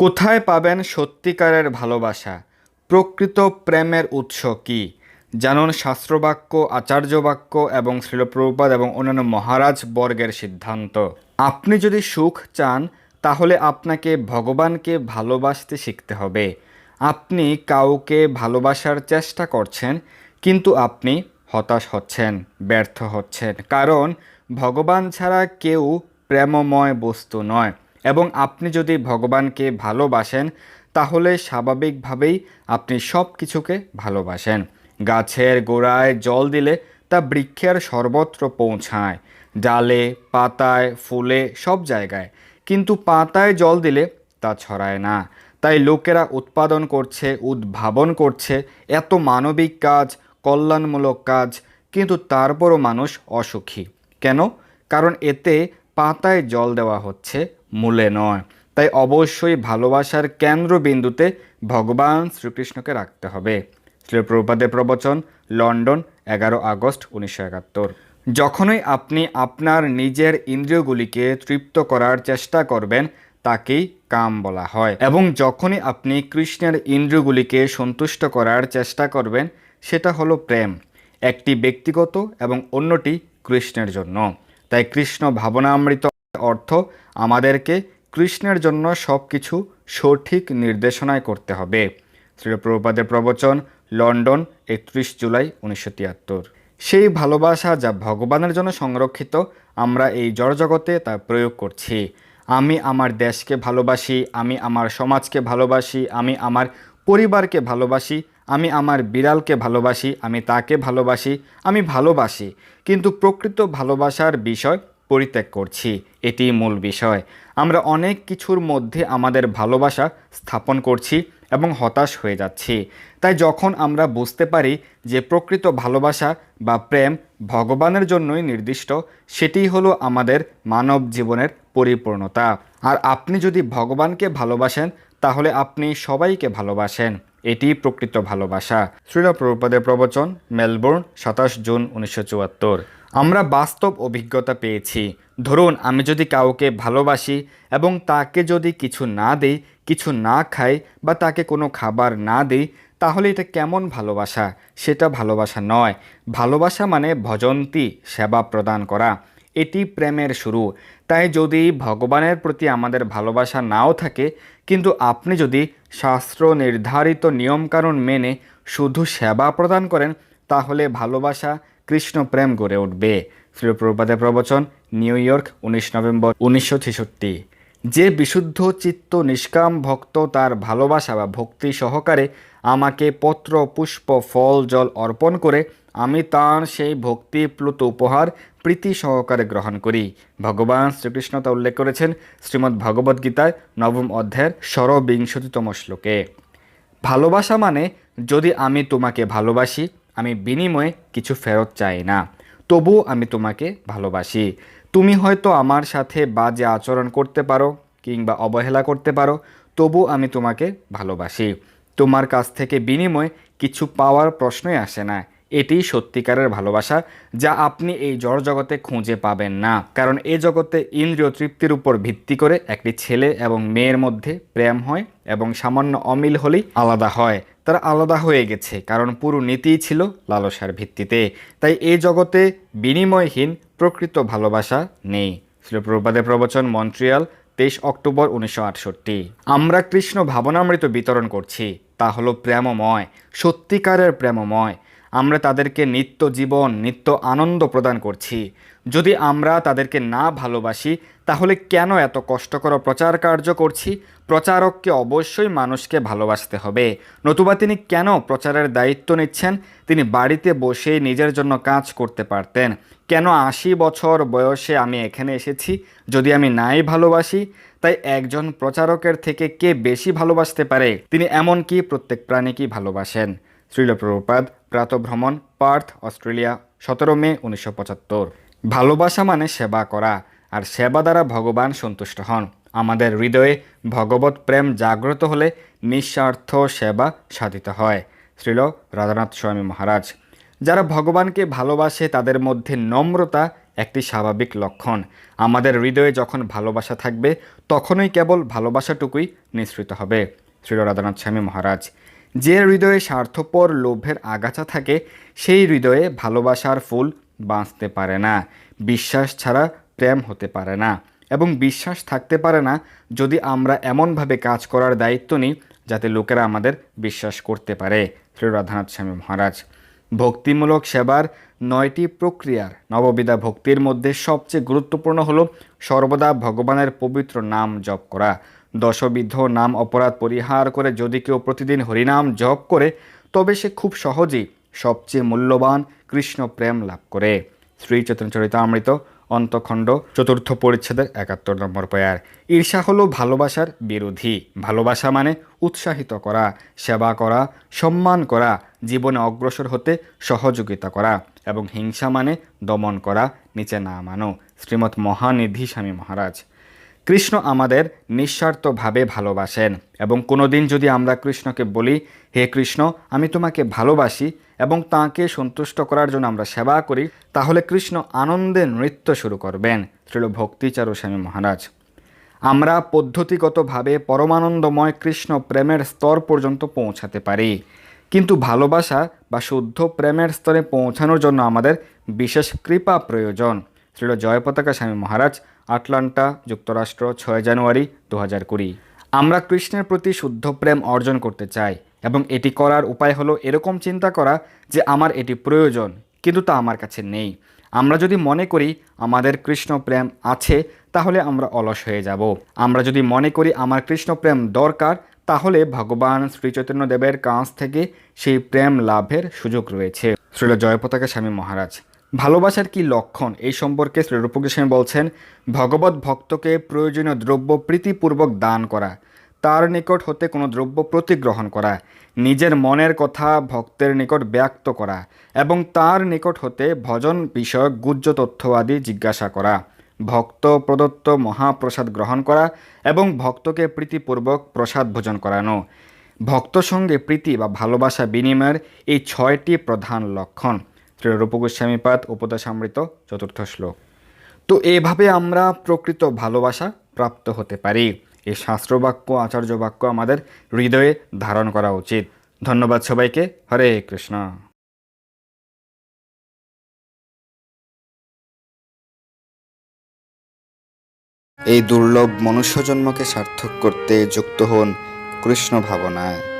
কোথায় পাবেন সত্যিকারের ভালোবাসা? প্রকৃত প্রেমের উৎস কি? জানুন শাস্ত্রবাক্য, আচার্যবাক্য এবং শ্রীলপ্রপাদ এবং অন্যান্য মহারাজ বর্গের সিদ্ধান্ত। আপনি যদি সুখ চান, তাহলে আপনাকে ভগবানকে ভালোবাসতে শিখতে হবে। আপনি কাউকে ভালোবাসার চেষ্টা করছেন, কিন্তু আপনি হতাশ হচ্ছেন, ব্যর্থ হচ্ছেন। কারণ ভগবান ছাড়া কেউ প্রেমময় বস্তু নয়। এবং আপনি যদি ভগবানকে ভালোবাসেন, তাহলে স্বাভাবিকভাবেই আপনি সব কিছুকে ভালোবাসেন। গাছের গোড়ায় জল দিলে তা বৃক্ষের সর্বত্র পৌঁছায়। ডালে, পাতায়, ফুলে, সব জায়গায়। কিন্তু পাতায় জল দিলে তা ছড়ায় না। তাই লোকেরা উৎপাদন করছে, উদ্ভাবন করছে, এত মানবিক কাজ, কল্যাণমূলক কাজ, কিন্তু তারপরও মানুষ অসুখী। কেন? কারণ এতে পাতায় জল দেওয়া হচ্ছে মূলে নয়। তাই অবশ্যই ভালোবাসার কেন্দ্রবিন্দুতে ভগবান শ্রীকৃষ্ণকে রাখতে হবে। শ্রীপ্রভুপাদের প্রবচন, লন্ডন, এগারো আগস্ট উনিশশো একাত্তর। যখনই আপনি আপনার নিজের ইন্দ্রিয়গুলিকে তৃপ্ত করার চেষ্টা করবেন, তাকেই কাম বলা হয়। এবং যখনই আপনি কৃষ্ণের ইন্দ্রিয়গুলিকে সন্তুষ্ট করার চেষ্টা করবেন, সেটা হলো প্রেম। একটি ব্যক্তিগত এবং অন্যটি কৃষ্ণের জন্য। তাই কৃষ্ণ ভাবনামৃত অর্থ আমাদেরকে কৃষ্ণের জন্য সব কিছু সঠিক নির্দেশনায় করতে হবে। শ্রীপ্রভুপাদের প্রবচন, লন্ডন, একত্রিশ জুলাই উনিশশো তিয়াত্তর। সেই ভালোবাসা যা ভগবানের জন্য সংরক্ষিত, আমরা এই জড়জগতে তা প্রয়োগ করছি। আমি আমার দেশকে ভালোবাসি, আমি আমার সমাজকে ভালোবাসি, আমি আমার পরিবারকে ভালোবাসি, আমি আমার বিড়ালকে ভালোবাসি, আমি তাকে ভালোবাসি, আমি ভালোবাসি। কিন্তু প্রকৃত ভালোবাসার বিষয় পরিত্যাগ করছি। এটি মূল বিষয়। আমরা অনেক কিছুর মধ্যে আমাদের ভালোবাসা স্থাপন করছি এবং হতাশ হয়ে যাচ্ছি। তাই যখন আমরা বুঝতে পারি যে প্রকৃত ভালোবাসা বা প্রেম ভগবানের জন্যই নির্দিষ্ট, সেটিই হলো আমাদের মানব জীবনের পরিপূর্ণতা। আর আপনি যদি ভগবানকে ভালোবাসেন, তাহলে আপনি সবাইকে ভালোবাসেন। এটি প্রকৃত ভালোবাসা। শ্রীল প্রভুপদের প্রবচন, মেলবোর্ন, সাতাশ জুন, উনিশশো চুয়াত্তর। আমরা বাস্তব অভিজ্ঞতা পেয়েছি। ধরুন, আমি যদি কাউকে ভালোবাসি এবং তাকে যদি কিছু না দেই, কিছু না খাই বা তাকে কোনো খাবার না দিই, তাহলে এটা কেমন ভালোবাসা? সেটা ভালোবাসা নয়। ভালোবাসা মানে ভজন্তি, সেবা প্রদান করা। এটি প্রেমের শুরু। তাই যদি ভগবানের প্রতি আমাদের ভালোবাসা নাও থাকে, কিন্তু আপনি যদি শাস্ত্র নির্ধারিত নিয়মকানুন মেনে শুধু সেবা প্রদান করেন, তাহলে ভালোবাসা কৃষ্ণ প্রেম গড়ে উঠবে। শ্রীপ্রপাদের প্রবচন, নিউ ইয়র্ক, উনিশ নভেম্বর, উনিশশো ছেষট্টি। যে বিশুদ্ধ চিত্ত নিষ্কাম ভক্ত তার ভালোবাসা বা ভক্তি সহকারে আমাকে পত্র, পুষ্প, ফল, জল অর্পণ করে, আমি তার সেই ভক্তিপ্লুত উপহার প্রীতি সহকারে গ্রহণ করি। ভগবান শ্রীকৃষ্ণ তা উল্লেখ করেছেন শ্রীমদ্ ভগবদ্গীতায় নবম অধ্যায়ের ষড়বিংশতিতম শ্লোকে। ভালোবাসা মানে যদি আমি তোমাকে ভালোবাসি আমি বিনিময়ে কিছু ফেরত চাই না। তবু আমি তোমাকে ভালোবাসি। তুমি হয়তো আমার সাথে বাজে আচরণ করতে পারো কিংবা অবহেলা করতে পারো তবু আমি তোমাকে ভালোবাসি। তোমার কাছ থেকে বিনিময়ে কিছু পাওয়ার প্রশ্নই আসে না। এটি সত্যিকারের ভালোবাসা যা আপনি এই জড় জগতে খুঁজে পাবেন না। কারণ এ জগতে ইন্দ্রিয় তৃপ্তির উপর ভিত্তি করে একটি ছেলে এবং মেয়ের মধ্যে প্রেম হয় এবং সামান্য অমিল হলেই আলাদা হয়। তারা আলাদা হয়ে গেছে, কারণ পুরো নীতিই ছিল লালসার ভিত্তিতে। তাই এই জগতে বিনিময়হীন প্রকৃত ভালোবাসা নেই। শিলপ্রপাদের প্রবচন, মন্ট্রিয়াল, তেইশ অক্টোবর উনিশশো আটষট্টি। আমরা কৃষ্ণ ভাবনামৃত বিতরণ করছি। তা হলো প্রেমময়, সত্যিকারের প্রেমময়। আমরা তাদেরকে নিত্য জীবন, নিত্য আনন্দ প্রদান করছি। যদি আমরা তাদেরকে না ভালোবাসি, তাহলে কেন এত কষ্টকর প্রচার কার্য করছি? প্রচারককে অবশ্যই মানুষকে ভালোবাসতে হবে। নতুবা তিনি কেন প্রচারের দায়িত্ব নিচ্ছেন? তিনি বাড়িতে বসে নিজের জন্য কাজ করতে পারতেন। কেন আশি বছর বয়সে আমি এখানে এসেছি? যদি আমি নাই ভালোবাসি, তাই একজন প্রচারকের থেকে কে বেশি ভালোবাসতে পারে? তিনি এমনকি প্রত্যেক প্রাণীকেই ভালোবাসেন। শ্রীল প্রভুপাদ প্রাতভ্রমণ, পার্থ, অস্ট্রেলিয়া, সতেরো মে উনিশশো পঁচাত্তর। ভালোবাসা মানে সেবা করা, আর সেবা দ্বারা ভগবান সন্তুষ্ট হন। আমাদের হৃদয়ে ভগবত প্রেম জাগ্রত হলে নিঃস্বার্থ সেবা সাধিত হয়। শ্রীল রাধানাথ স্বামী মহারাজ। যারা ভগবানকে ভালোবাসে, তাদের মধ্যে নম্রতা একটি স্বাভাবিক লক্ষণ। আমাদের হৃদয়ে যখন ভালোবাসা থাকবে, তখনই কেবল ভালোবাসাটুকুই নিঃসৃত হবে। শ্রীল রাধানাথ স্বামী মহারাজ। যে হৃদয়ে স্বার্থপর লোভের আগাছা থাকে, সেই হৃদয়ে ভালোবাসার ফুল বাঁচতে পারে না। বিশ্বাস ছাড়া প্রেম হতে পারে না এবং বিশ্বাস থাকতে পারে না যদি আমরা এমনভাবে কাজ করার দায়িত্ব নিই যাতে লোকেরা আমাদের বিশ্বাস করতে পারে। শ্রী রাধানাথ স্বামী মহারাজ, ভক্তিমূলক সেবার নয়টি প্রক্রিয়ার নববিধা ভক্তির মধ্যে সবচেয়ে গুরুত্বপূর্ণ হলো সর্বদা ভগবানের পবিত্র নাম জপ করা। দশবিধ নাম অপরাধ পরিহার করে যদি কেউ প্রতিদিন হরিনাম জপ করে, তবে সে খুব সহজেই সবচেয়ে মূল্যবান কৃষ্ণ প্রেম লাভ করে। শ্রী চৈতন্য চরিতামৃত, অন্তখণ্ড, চতুর্থ পরিচ্ছেদের একাত্তর নম্বর পয়ার ঈর্ষা হলো ভালোবাসার বিরোধী। ভালোবাসা মানে উৎসাহিত করা, সেবা করা, সম্মান করা, জীবনে অগ্রসর হতে সহযোগিতা করা, এবং হিংসা মানে দমন করা, নিচে না মানো। শ্রীমৎ মহানিধি স্বামী মহারাজ। কৃষ্ণ আমাদের নিঃস্বার্থভাবে ভালোবাসেন এবং কোনোদিন যদি আমরা কৃষ্ণকে বলি, হে কৃষ্ণ, আমি তোমাকে ভালোবাসি এবং তাঁকে সন্তুষ্ট করার জন্য আমরা সেবা করি, তাহলে কৃষ্ণ আনন্দে নৃত্য শুরু করবেন শ্রীল ভক্তিচারু স্বামী মহারাজ। আমরা পদ্ধতিগতভাবে পরমানন্দময় কৃষ্ণ প্রেমের স্তর পর্যন্ত পৌঁছাতে পারি। কিন্তু ভালোবাসা বা শুদ্ধ প্রেমের স্তরে পৌঁছানোর জন্য আমাদের বিশেষ কৃপা প্রয়োজন। শ্রীল জয়পতাকা স্বামী মহারাজ আটলান্টা, যুক্তরাষ্ট্র, ছয় জানুয়ারি দু হাজার কুড়ি। আমরা কৃষ্ণের প্রতি শুদ্ধ প্রেম অর্জন করতে চাই এবং এটি করার উপায় হলো এরকম চিন্তা করা যে আমার এটি প্রয়োজন, কিন্তু তা আমার কাছে নেই। আমরা যদি মনে করি আমাদের কৃষ্ণ প্রেম আছে, তাহলে আমরা অলস হয়ে যাব। আমরা যদি মনে করি আমার কৃষ্ণ প্রেম দরকার, তাহলে ভগবান শ্রীচৈতন্য দেবের কাছ থেকে সেই প্রেম লাভের সুযোগ রয়েছে। শ্রীল জয়পতাকা স্বামী মহারাজ ভালোবাসার কি লক্ষণ? এই সম্পর্কে শ্রীরূপ গোস্বামী বলছেন, ভগবত ভক্তকে প্রয়োজনীয় দ্রব্য প্রীতিপূর্বক দান করা, তার নিকট হতে কোনো দ্রব্য প্রতিগ্রহণ করা, নিজের মনের কথা ভক্তের নিকট ব্যক্ত করা, এবং তার নিকট হতে ভজন বিষয়ক গুজ্জ তথ্য আদি জিজ্ঞাসা করা, ভক্ত প্রদত্ত মহাপ্রসাদ গ্রহণ করা, এবং ভক্তকে প্রীতিপূর্বক প্রসাদ ভোজন করানো। ভক্ত সঙ্গে প্রীতি বা ভালোবাসা বিনিময়ের এই ছয়টি প্রধান লক্ষণ। শ্রী রূপ গোস্বামীপাদ উপদেশামৃত চতুর্থ শ্লোক। তো এভাবে আমরা প্রকৃত ভালোবাসা প্রাপ্ত হতে পারি। এই শাস্ত্রবাক্য আচার্য বাক্য আমাদের হৃদয়ে ধারণ করা উচিত। ধন্যবাদ সবাইকে। হরে কৃষ্ণ। এই দুর্লভ মনুষ্যজন্মকে সার্থক করতে যুক্ত হন কৃষ্ণ ভাবনায়।